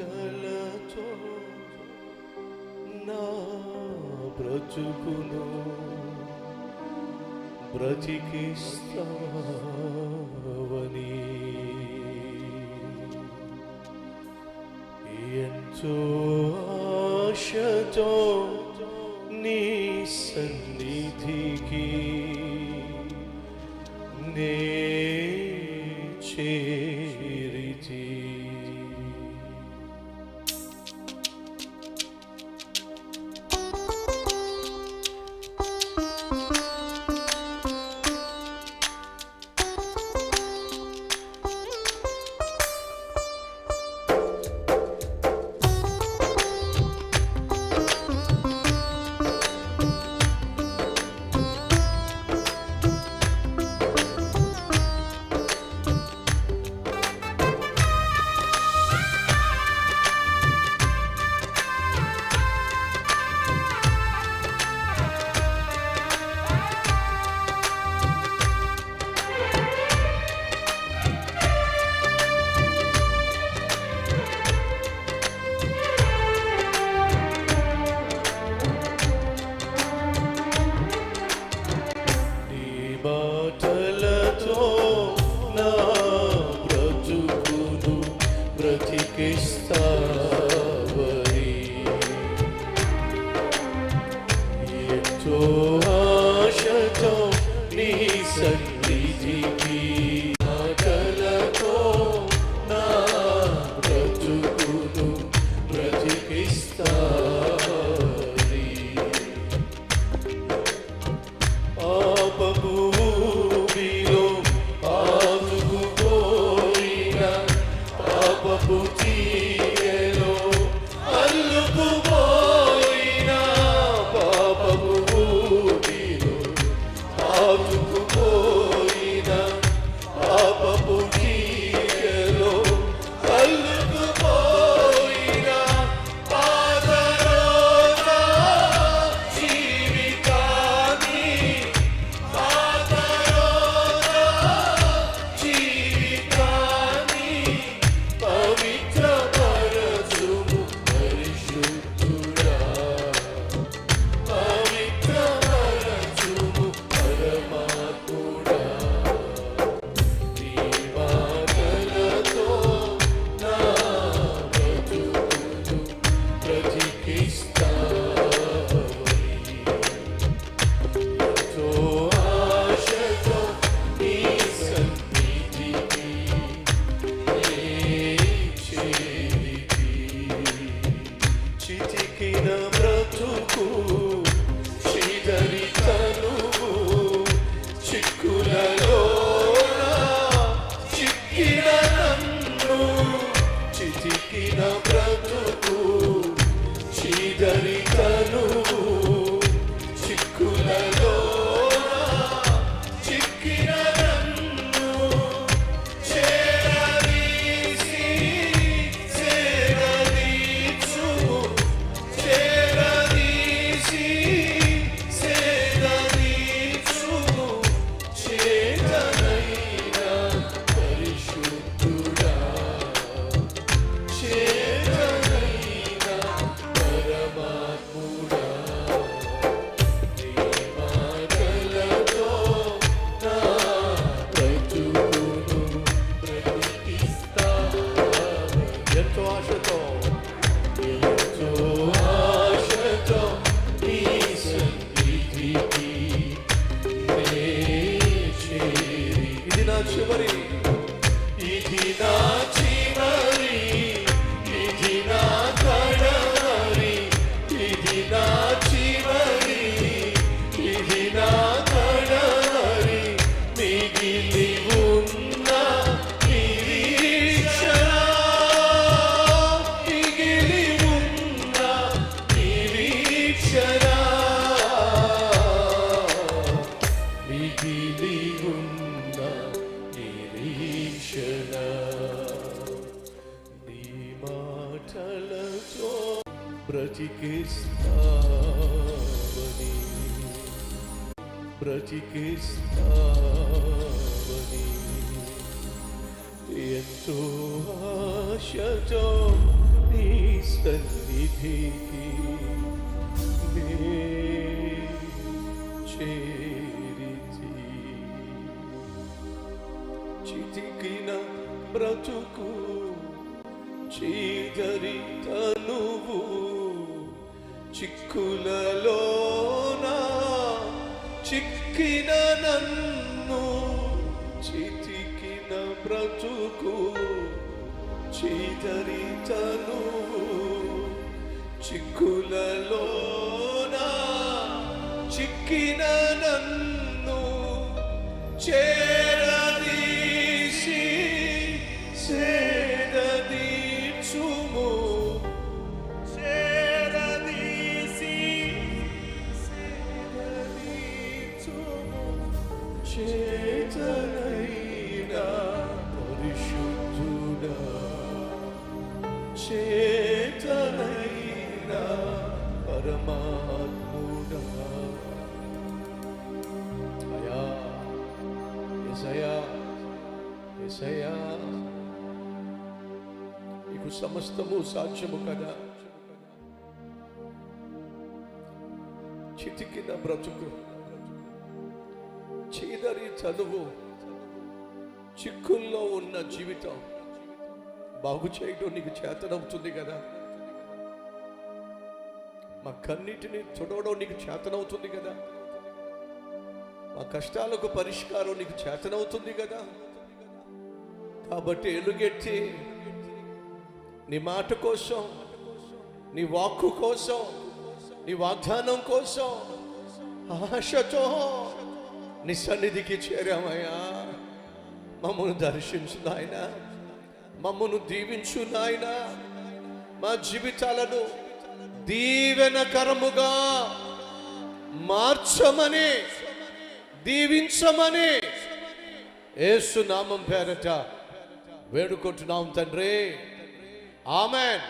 చలచో నా బ్రచుకును బ్రచికిస్తావని ఎంతో ఆశతో నీ సన్నిధికి నే తో ఆశతో నీ సన్నిధికి ఆకలతో నా బ్రతుకును బ్రతికిస్తా విఠలతో బ్రతికిస్తావని. బ్రతికిస్తావని. ఎంతో ఆశతో నీ సన్నిధికి చేరిచి చితికిన బ్రతుకు చీకరి తనువు చిక్కులలోన చిక్కిన నన్ను చితికిన బ్రతుకు చీదరి తనువు చిక్కులలోన చిక్కిన నన్ను చే చేతనైనా పరిశుద్ధుడా. చేతనైనా పరమాత్ముడా. అయా ఎసయా ఎసయా నీకు సమస్తము సాధ్యము కదా. చితికిన బ్రతుకు. చీదరి చదువు చిక్కుల్లో ఉన్న జీవితం. బాగు చేయడం నీకు చేతనవుతుంది కదా. మా కన్నిటిని తుడవడం నీకు చేతనవుతుంది కదా. మా కష్టాలకు పరిష్కారం నీకు చేతనవుతుంది కదా. కాబట్టి ఎలుగెట్టి నీ మాట కోసం నీ వాక్కు కోసం నీ వాగ్దానం కోసం ఆశతో నీ సన్నిధికి చేరామయ్యా. మమ్మను దర్శించు నాయన. మమ్మను దీవించు నాయన. మా జీవితాలను దీవెనకరముగా మార్చమని దీవించమని ఏసునామం పేరట వేడుకుంటున్నాం తండ్రి. ఆమెన్.